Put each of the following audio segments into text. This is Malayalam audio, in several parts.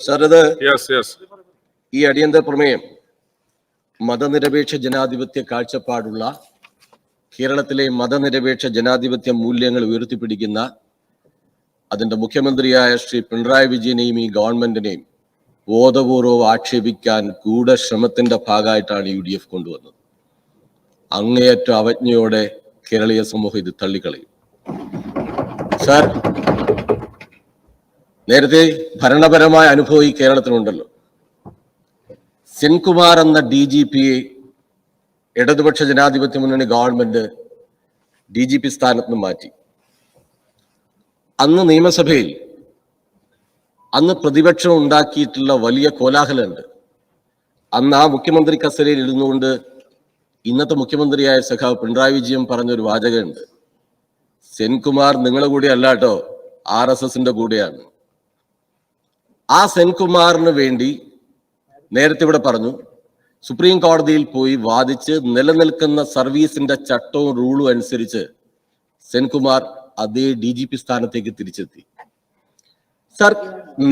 സാർ ഇത് ഈ അടിയന്തര പ്രമേയം മതനിരപേക്ഷ ജനാധിപത്യ കാഴ്ചപ്പാടുള്ള കേരളത്തിലെ മതനിരപേക്ഷ ജനാധിപത്യ മൂല്യങ്ങൾ ഉയർത്തിപ്പിടിക്കുന്ന അതിന്റെ മുഖ്യമന്ത്രിയായ ശ്രീ പിണറായി വിജയനെയും ഈ ഗവൺമെന്റിനെയും ബോധപൂർവം ആക്ഷേപിക്കാൻ ഗൂഢശ്രമത്തിന്റെ ഭാഗമായിട്ടാണ് യു ഡി എഫ് കൊണ്ടുവന്നത്. അങ്ങേയറ്റ അവജ്ഞയോടെ കേരളീയ സമൂഹം ഇത് തള്ളിക്കളയും. സാർ നേരത്തെ ഭരണപരമായ അനുഭവം ഈ കേരളത്തിനുണ്ടല്ലോ സെൻകുമാർ എന്ന ഡി ജി പിയെ ഇടതുപക്ഷ ജനാധിപത്യ മുന്നണി ഗവൺമെന്റ് ഡി ജി പി സ്ഥാനത്ത് നിന്ന് മാറ്റി. അന്ന് നിയമസഭയിൽ അന്ന് പ്രതിപക്ഷം ഉണ്ടാക്കിയിട്ടുള്ള വലിയ കോലാഹലമുണ്ട്. അന്ന് ആ മുഖ്യമന്ത്രി കസേരയിൽ ഇരുന്നുകൊണ്ട് ഇന്നത്തെ മുഖ്യമന്ത്രിയായ സഖാവ് പിണറായി വിജയൻ പറഞ്ഞൊരു വാചകമുണ്ട്. സെൻകുമാർ നിങ്ങളുടെ കൂടെ അല്ലാട്ടോ ആർ എസ് എസിന്റെ കൂടെയാണ്. ആ സെൻകുമാറിന് വേണ്ടി നേരത്തെ ഇവിടെ പറഞ്ഞു സുപ്രീം കോടതിയിൽ പോയി വാദിച്ച് നിലനിൽക്കുന്ന സർവീസിന്റെ ചട്ടവും റൂളും അനുസരിച്ച് സെൻകുമാർ അതേ ഡി ജി പി സ്ഥാനത്തേക്ക് തിരിച്ചെത്തി. സർ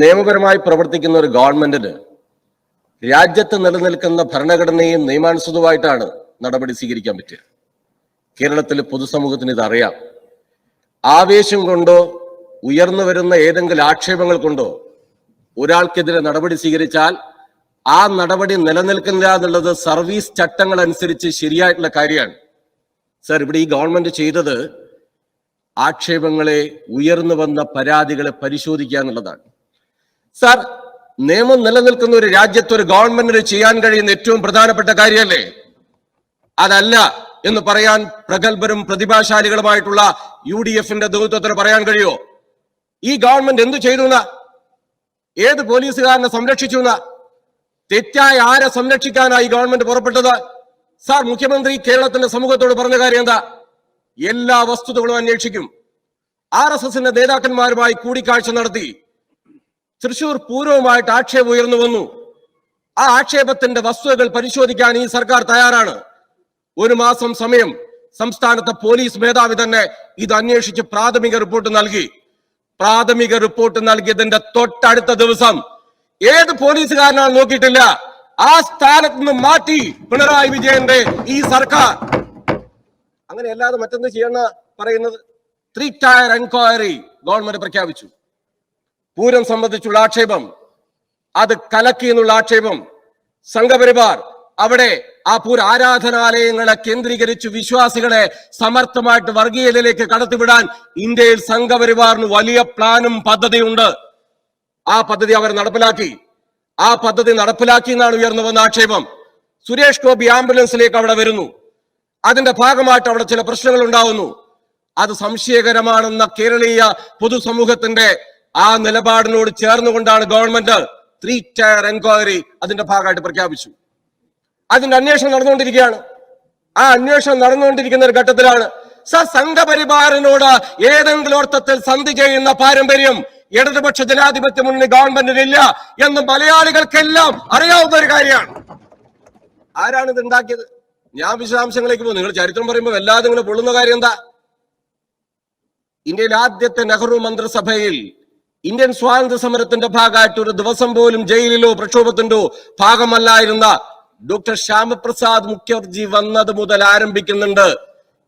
നിയമപരമായി പ്രവർത്തിക്കുന്ന ഒരു ഗവൺമെന്റിന് രാജ്യത്ത് നിലനിൽക്കുന്ന ഭരണഘടനയും നിയമാനുസൃതമായിട്ടാണ് നടപടി സ്വീകരിക്കാൻ പറ്റുക. കേരളത്തിലെ പൊതുസമൂഹത്തിന് ഇതറിയാം. ആവേശം കൊണ്ടോ ഉയർന്നു വരുന്ന ഏതെങ്കിലും ആക്ഷേപങ്ങൾ കൊണ്ടോ ഒരാൾക്കെതിരെ നടപടി സ്വീകരിച്ചാൽ ആ നടപടി നിലനിൽക്കില്ല എന്നുള്ളത് സർവീസ് ചട്ടങ്ങൾ അനുസരിച്ച് ശരിയായിട്ടുള്ള കാര്യമാണ്. സർ ഇവിടെ ഈ ഗവൺമെന്റ് ചെയ്തത് ആക്ഷേപങ്ങളെ ഉയർന്നു വന്ന പരാതികളെ പരിശോധിക്കുക എന്നുള്ളതാണ്. സാർ നിയമം നിലനിൽക്കുന്ന ഒരു രാജ്യത്ത് ഒരു ഗവൺമെന്റിന് ചെയ്യാൻ കഴിയുന്ന ഏറ്റവും പ്രധാനപ്പെട്ട കാര്യമല്ലേ? അതല്ല എന്ന് പറയാൻ പ്രഗത്ഭരും പ്രതിഭാശാലികളുമായിട്ടുള്ള യു ഡി എഫിന്റെ നേതൃത്വത്തിന് പറയാൻ കഴിയുമോ? ഈ ഗവൺമെന്റ് എന്തു ചെയ്തു ഏത് പോലീസുകാരനെ സംരക്ഷിച്ചു തെറ്റായ ആരെ സംരക്ഷിക്കാനായി ഗവൺമെന്റ് പുറപ്പെട്ടത്? സാർ മുഖ്യമന്ത്രി കേരളത്തിന്റെ സമൂഹത്തോട് പറഞ്ഞ കാര്യം എന്താ? എല്ലാ വസ്തുതകളും അന്വേഷിക്കും. ആർ എസ് എസിന്റെ നേതാക്കന്മാരുമായി കൂടിക്കാഴ്ച നടത്തി. തൃശൂർ പൂർവമായിട്ട് ആക്ഷേപം ഉയർന്നു വന്നു. ആ ആക്ഷേപത്തിന്റെ വസ്തുതകൾ പരിശോധിക്കാൻ ഈ സർക്കാർ തയ്യാറാണ്. ഒരു മാസം സമയം സംസ്ഥാനത്തെ പോലീസ് മേധാവി തന്നെ ഇത് അന്വേഷിച്ച് പ്രാഥമിക റിപ്പോർട്ട് നൽകി. പ്രാഥമിക റിപ്പോർട്ട് നൽകിയതിന്റെ തൊട്ടടുത്ത ദിവസം ഏത് പോലീസുകാരനാണ് നോക്കിയിട്ടില്ല. ആ സ്ഥാനത്ത് നിന്ന് മാറ്റി പിണറായി വിജയന്റെ ഈ സർക്കാർ. അങ്ങനെ അല്ലാതെ മറ്റെന്ത് ചെയ്യണ പറയുന്നത്? ത്രീ ടയർ എൻക്വയറി ഗവൺമെന്റ് പ്രഖ്യാപിച്ചു. പൂരം സംബന്ധിച്ചുള്ള ആക്ഷേപം അത് കലക്കി എന്നുള്ള ആക്ഷേപം സംഘപരിവാർ അവിടെ ആ പൂര ആരാധനാലയങ്ങളെ കേന്ദ്രീകരിച്ച് വിശ്വാസികളെ സമർത്ഥമായിട്ട് വർഗീയതയിലേക്ക് കടത്തിവിടാൻ ഇന്ത്യയിൽ സംഘപരിവാറിന് വലിയ പ്ലാനും പദ്ധതിയുണ്ട്. ആ പദ്ധതി അവർ നടപ്പിലാക്കി. ആ പദ്ധതി നടപ്പിലാക്കി എന്നാണ് ഉയർന്നു വന്ന ആക്ഷേപം. സുരേഷ് ഗോപി ആംബുലൻസിലേക്ക് അവിടെ വരുന്നു. അതിന്റെ ഭാഗമായിട്ട് അവിടെ ചില പ്രശ്നങ്ങൾ ഉണ്ടാവുന്നു. അത് സംശയകരമാണെന്ന കേരളീയ പൊതുസമൂഹത്തിന്റെ ആ നിലപാടിനോട് ചേർന്നുകൊണ്ടാണ് ഗവൺമെന്റ് ത്രീ ടയർ എൻക്വയറി അതിന്റെ ഭാഗമായിട്ട് പ്രഖ്യാപിച്ചു. അതിന്റെ അന്വേഷണം നടന്നുകൊണ്ടിരിക്കുകയാണ്. ആ അന്വേഷണം നടന്നുകൊണ്ടിരിക്കുന്ന ഒരു ഘട്ടത്തിലാണ് സംഘപരിവാറിനോട് ഏതെങ്കിലും അർത്ഥത്തിൽ സന്ധി ചെയ്യുന്ന പാരമ്പര്യം ഇടതുപക്ഷ ജനാധിപത്യ മുന്നണി ഗവൺമെന്റിനില്ല എന്ന് മലയാളികൾക്കെല്ലാം അറിയാവുന്ന ഒരു കാര്യമാണ്. ആരാണ് ഇത് ഉണ്ടാക്കിയത്? ഞാൻ വിശദാംശങ്ങളിലേക്ക് പോകും നിങ്ങൾ ചരിത്രം പറയുമ്പോൾ വല്ലാതെ നിങ്ങൾ പൊള്ളുന്ന കാര്യം എന്താ? ഇന്ത്യയിൽ ആദ്യത്തെ നെഹ്റു മന്ത്രിസഭയിൽ ഇന്ത്യൻ സ്വാതന്ത്ര്യ സമരത്തിന്റെ ഭാഗമായിട്ട് ഒരു ദിവസം പോലും ജയിലിലോ പ്രക്ഷോഭത്തിന്റോ ഭാഗമല്ലായിരുന്ന ഡോക്ടർ ശ്യാമപ്രസാദ് മുഖർജി വന്നത് മുതൽ ആരംഭിക്കുന്നുണ്ട്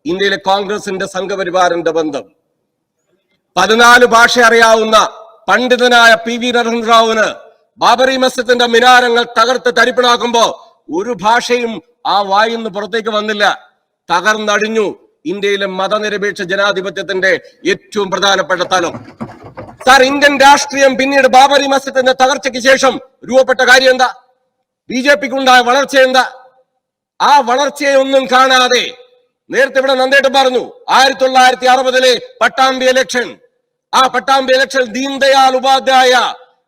ഇന്ത്യയിലെ കോൺഗ്രസിന്റെ സംഘപരിവാറിന്റെ ബന്ധം. പതിനാല് ഭാഷ അറിയാവുന്ന പണ്ഡിതനായ പി വി നരസിംഹറാവുന് ബാബറി മസ്ജിദിന്റെ മിനാരങ്ങൾ തകർത്ത് തരിപ്പണാക്കുമ്പോ ഒരു ഭാഷയും ആ വായിന്ന് പുറത്തേക്ക് വന്നില്ല. തകർന്നടിഞ്ഞു ഇന്ത്യയിലെ മതനിരപേക്ഷ ജനാധിപത്യത്തിന്റെ ഏറ്റവും പ്രധാനപ്പെട്ട തലം. സാർ ഇന്ത്യൻ രാഷ്ട്രീയം പിന്നീട് ബാബറി മസ്ജിദിന്റെ തകർച്ചയ്ക്ക് ശേഷം രൂപപ്പെട്ട കാര്യം എന്താ? ബി ജെ പിക്ക് ഉണ്ടായ വളർച്ച എന്താ? ആ വളർച്ചയെ ഒന്നും കാണാതെ നേരത്തെ ഇവിടെ നന്ദേട്ട് പറഞ്ഞു ആയിരത്തി തൊള്ളായിരത്തി അറുപതിലെ പട്ടാമ്പി ഇലക്ഷൻ ആ പട്ടാമ്പി ഇലക്ഷൻ ദീൻദയാൽ ഉപാധ്യായ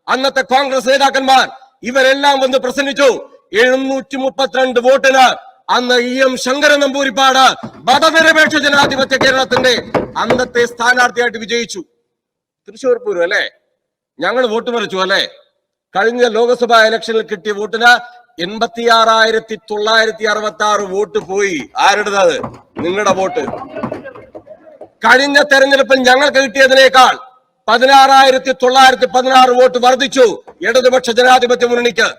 അന്നത്തെ കോൺഗ്രസ് നേതാക്കന്മാർ ഇവരെല്ലാം വന്ന് പ്രസംഗിച്ചു. എഴുന്നൂറ്റി മുപ്പത്തിരണ്ട് വോട്ടിന് അന്ന് ഇ എം ശങ്കരൻ നമ്പൂരിപ്പാട് മതനിരപേക്ഷ ജനാധിപത്യ കേരളത്തിന്റെ അന്നത്തെ സ്ഥാനാർത്ഥിയായിട്ട് വിജയിച്ചു. തൃശ്ശൂർ പൂരം അല്ലെ? ഞങ്ങൾ വോട്ട് മറിച്ചു അല്ലെ? കഴിഞ്ഞ ലോക്സഭാ ഇലക്ഷനിൽ കിട്ടിയ വോട്ടിന് എൺപത്തിയാറായിരത്തി തൊള്ളായിരത്തി അറുപത്തി ആറ് വോട്ട് പോയി. ആരുടേത് നിങ്ങളുടെ വോട്ട്. കഴിഞ്ഞ തെരഞ്ഞെടുപ്പിൽ ഞങ്ങൾക്ക് കിട്ടിയതിനേക്കാൾ പതിനാറായിരത്തി തൊള്ളായിരത്തി പതിനാറ് വോട്ട് വർദ്ധിച്ചു ഇടതുപക്ഷ ജനാധിപത്യ മുന്നണിക്ക്.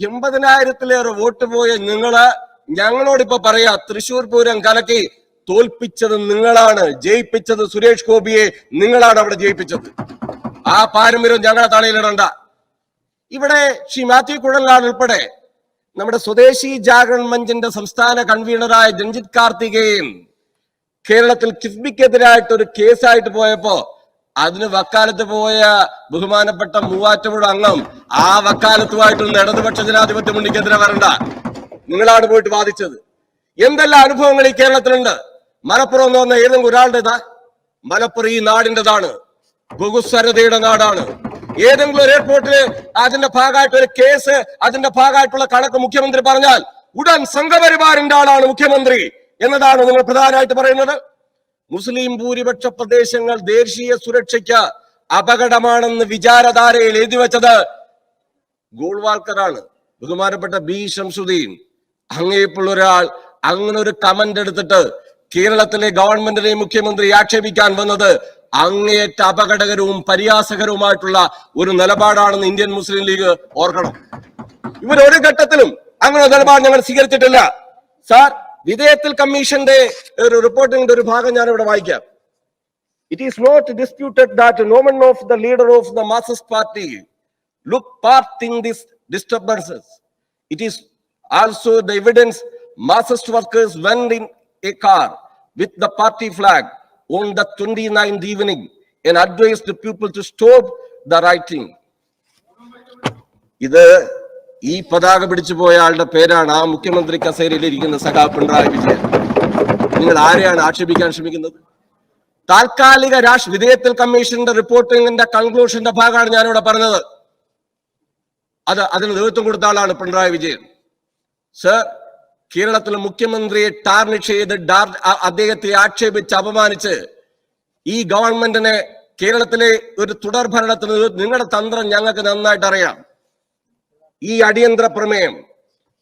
എൺപതിനായിരത്തിലേറെ വോട്ട് പോയ നിങ്ങൾ ഞങ്ങളോടിപ്പോ പറയാ തൃശൂർ പൂരം കലക്കി തോൽപ്പിച്ചത് നിങ്ങളാണ് ജയിപ്പിച്ചത് സുരേഷ് ഗോപിയെ നിങ്ങളാണ് അവിടെ ജയിപ്പിച്ചത്. ആ പാരമ്പര്യം ഞങ്ങളെ തലയിലിടണ്ട ഇവിടെ ശ്രീ മാത്യു കുഴലാണ് ഉൾപ്പെടെ നമ്മുടെ സ്വദേശി ജാഗരൺ മഞ്ചിന്റെ സംസ്ഥാന കൺവീനറായ രഞ്ജിത് കാർത്തികേയൻ കേരളത്തിൽ കിഫ്ബിക്കെതിരായിട്ട് ഒരു കേസായിട്ട് പോയപ്പോ അതിന് വക്കാലത്ത് പോയ ബഹുമാനപ്പെട്ട മൂവാറ്റുപുഴ അംഗം ആ വക്കാലത്തുമായിട്ടൊന്ന് ഇടതുപക്ഷ ജനാധിപത്യ മുന്നിക്കെതിരെ വരണ്ട. നിങ്ങളാണ് പോയിട്ട് വാദിച്ചത്. എന്തെല്ലാം അനുഭവങ്ങൾ ഈ കേരളത്തിലുണ്ട്? മലപ്പുറം എന്ന് പറഞ്ഞ ഏതെങ്കിലും ഒരാളുടേതാ? മലപ്പുറം ഈ നാടിന്റെതാണ്. ബഹുസ്വരതയുടെ നാടാണ്. ഏതെങ്കിലും ഒരു എയർപോർട്ടിൽ അതിന്റെ ഭാഗമായിട്ട് ഒരു കേസ് അതിന്റെ ഭാഗമായിട്ടുള്ള കണക്ക് മുഖ്യമന്ത്രി പറഞ്ഞാൽ ഉടൻ സംഘപരിവാറിന്റെ ആളാണ് മുഖ്യമന്ത്രി എന്നതാണ് നിങ്ങൾ പ്രധാനമായിട്ട് പറയുന്നത്. മുസ്ലിം ഭൂരിപക്ഷ പ്രദേശങ്ങൾ ദേശീയ സുരക്ഷയ്ക്ക് അപകടമാണെന്ന് വിചാരധാരയിൽ എഴുതി വെച്ചത് ഗോൾവാൾക്കറാണ്. ബഹുമാനപ്പെട്ട ബി ശംസുദ്ദീൻ. അങ്ങേപ്പുള്ള ഒരാൾ അങ്ങനെ ഒരു കമന്റ് എടുത്തിട്ട് കേരളത്തിലെ ഗവൺമെന്റിനെ മുഖ്യമന്ത്രി ആക്ഷേപിക്കാൻ വന്നത് അങ്ങേയറ്റ അപകടകരവും പരിഹാസകരവുമായിട്ടുള്ള ഒരു നിലപാടാണെന്ന് ഇന്ത്യൻ മുസ്ലിം ലീഗ് ഓർക്കണം. ഇവരൊരു ഘട്ടത്തിലും അങ്ങനെ നിലപാട് ഞങ്ങൾ സ്വീകരിച്ചിട്ടില്ല. സാർ വിധേയത്തിൽ കമ്മീഷന്റെ ഒരു റിപ്പോർട്ടിന്റെ ഒരു ഭാഗം ഞാൻ ഇവിടെ വായിക്കാം it is not disputed that no man of the leader of the masses party look part in this disturbances it is also the evidence Marxist workers went in a car with the party flag. On the 29th evening and advised the people to stop the writing. ഇത് ഈ പതാക പിടിച്ചു പോയ ആളുടെ പേരാണ് ആ മുഖ്യമന്ത്രി കസേരയിൽ ഇരിക്കുന്ന സഖാ പിണറായി വിജയൻ. നിങ്ങൾ ആരെയാണ് ആക്ഷേപിക്കാൻ ശ്രമിക്കുന്നത്? താൽക്കാലിക രാഷ്ട്ര വിധേയത്തിൽ കമ്മീഷന്റെ റിപ്പോർട്ടിംഗിന്റെ കൺക്ലൂഷന്റെ ഭാഗമാണ് ഞാനിവിടെ പറഞ്ഞത്. അത് അതിന് നേതൃത്വം കൊടുത്ത ആളാണ് പിണറായി വിജയൻ. സർ കേരളത്തിലെ മുഖ്യമന്ത്രിയെ ടാർണിഷ് ചെയ്ത് അദ്ദേഹത്തെ ആക്ഷേപിച്ച് അപമാനിച്ച് ഈ ഗവൺമെന്റിനെ കേരളത്തിലെ ഒരു തുടർ ഭരണത്തിന് നിങ്ങളുടെ തന്ത്രം ഞങ്ങൾക്ക് നന്നായിട്ട് അറിയാം. ഈ അടിയന്തര പ്രമേയം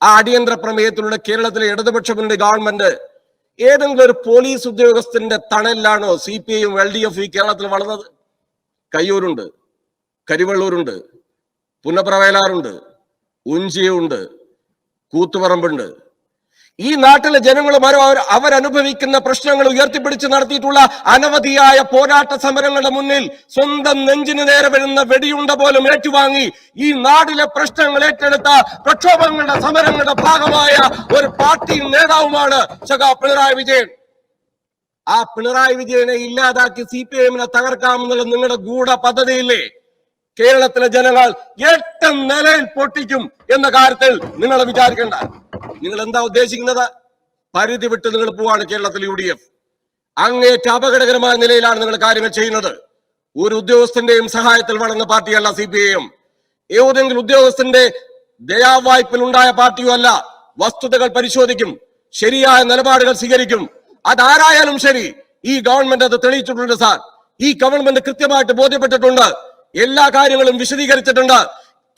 ആ അടിയന്തര പ്രമേയത്തിലൂടെ കേരളത്തിലെ ഇടതുപക്ഷ മുന്നണി ഗവൺമെന്റ് ഏതെങ്കിലും ഒരു പോലീസ് ഉദ്യോഗസ്ഥന്റെ തണലിലാണോ സി പി ഐയും എൽ ഡി എഫ് ഈ കേരളത്തിൽ വളർന്നത്? കയ്യൂരുണ്ട് കരിവള്ളൂരുണ്ട് പുന്നപ്രവയലാറുണ്ട് ഉഞ്ചിയുണ്ട് കൂത്തുപറമ്പുണ്ട് ഈ നാട്ടിലെ ജനങ്ങളും അവർ അവരനുഭവിക്കുന്ന പ്രശ്നങ്ങൾ ഉയർത്തിപ്പിടിച്ച് നടത്തിയിട്ടുള്ള അനവധിയായ പോരാട്ട സമരങ്ങളുടെ മുന്നിൽ സ്വന്തം നെഞ്ചിന് നേരെ വരുന്ന വെടിയുണ്ട പോലും ഏറ്റുവാങ്ങി ഈ നാടിലെ പ്രശ്നങ്ങൾ ഏറ്റെടുത്ത പ്രക്ഷോഭങ്ങളുടെ സമരങ്ങളുടെ ഭാഗമായ ഒരു പാർട്ടി നേതാവുമാണ് സഖാ പിണറായി വിജയൻ. ആ പിണറായി വിജയനെ ഇല്ലാതാക്കി സി പി എമ്മിനെ തകർക്കാമെന്നുള്ള നിങ്ങളുടെ ഗൂഢ പദ്ധതിയില്ലേ? കേരളത്തിലെ ജനങ്ങൾ എട്ട് നിലയിൽ പൊട്ടിക്കും എന്ന കാര്യത്തിൽ നിങ്ങൾ വിചാരിക്കണ്ട. നിങ്ങൾ എന്താ ഉദ്ദേശിക്കുന്നത്? പരിധി വിട്ട് നിങ്ങൾ പോവാണ് കേരളത്തിൽ യു ഡി എഫ് അങ്ങേറ്റ അപകടകരമായ നിലയിലാണ് നിങ്ങൾ കാര്യങ്ങൾ ചെയ്യുന്നത്. ഒരു ഉദ്യോഗസ്ഥന്റെയും സഹായത്തിൽ വളർന്ന പാർട്ടിയല്ല സി പി ഐ എം ഏതെങ്കിലും ഉദ്യോഗസ്ഥന്റെ ദയാവായ്പിൽ ഉണ്ടായ പാർട്ടിയോ അല്ല. വസ്തുതകൾ പരിശോധിക്കും. ശരിയായ നിലപാടുകൾ സ്വീകരിക്കും. അതാരായാലും ശരി. ഈ ഗവൺമെന്റ് അത് തെളിയിച്ചിട്ടുണ്ട് സാർ. ഈ ഗവൺമെന്റ് കൃത്യമായിട്ട് ബോധ്യപ്പെട്ടിട്ടുണ്ട്. എല്ലാ കാര്യങ്ങളും വിശദീകരിച്ചിട്ടുണ്ട്.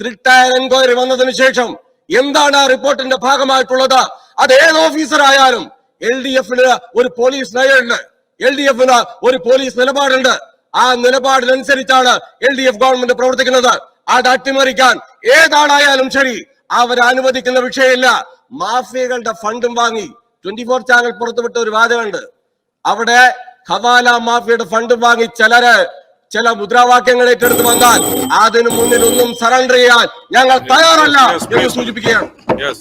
ത്രിട്ടയർ എൻക്വയറി വന്നതിന് ശേഷം എന്താണ് ആ റിപ്പോർട്ടിന്റെ ഭാഗമായിട്ടുള്ളത്? അത് ഏത് ഓഫീസർ ആയാലും എൽ ഡി എഫിന് ഒരു പോലീസ് നയമുണ്ട്. എൽ ഡി എഫിന് ഒരു പോലീസ് നിലപാടുണ്ട്. ആ നിലപാടിനനുസരിച്ചാണ് എൽ ഡി എഫ് ഗവൺമെന്റ് പ്രവർത്തിക്കുന്നത്. അത് അട്ടിമറിക്കാൻ ഏതാളായാലും ശരി അവർ അനുവദിക്കുന്ന വിഷയമില്ല. മാഫിയകളുടെ ഫണ്ടും വാങ്ങി ട്വന്റി ഫോർ ചാനൽ പുറത്തുവിട്ട ഒരു വാദമുണ്ട് അവിടെ ഖവാല മാഫിയയുടെ ഫണ്ടും വാങ്ങി ചിലര് ചില മുദ്രാവാക്യങ്ങൾ ഏറ്റെടുത്ത് വന്നാൽ അതിനു മുന്നിൽ ഒന്നും സറണ്ടർ ചെയ്യാൻ ഞങ്ങൾ തയ്യാറല്ല എന്ന് സൂചിപ്പിക്കുകയാണ്.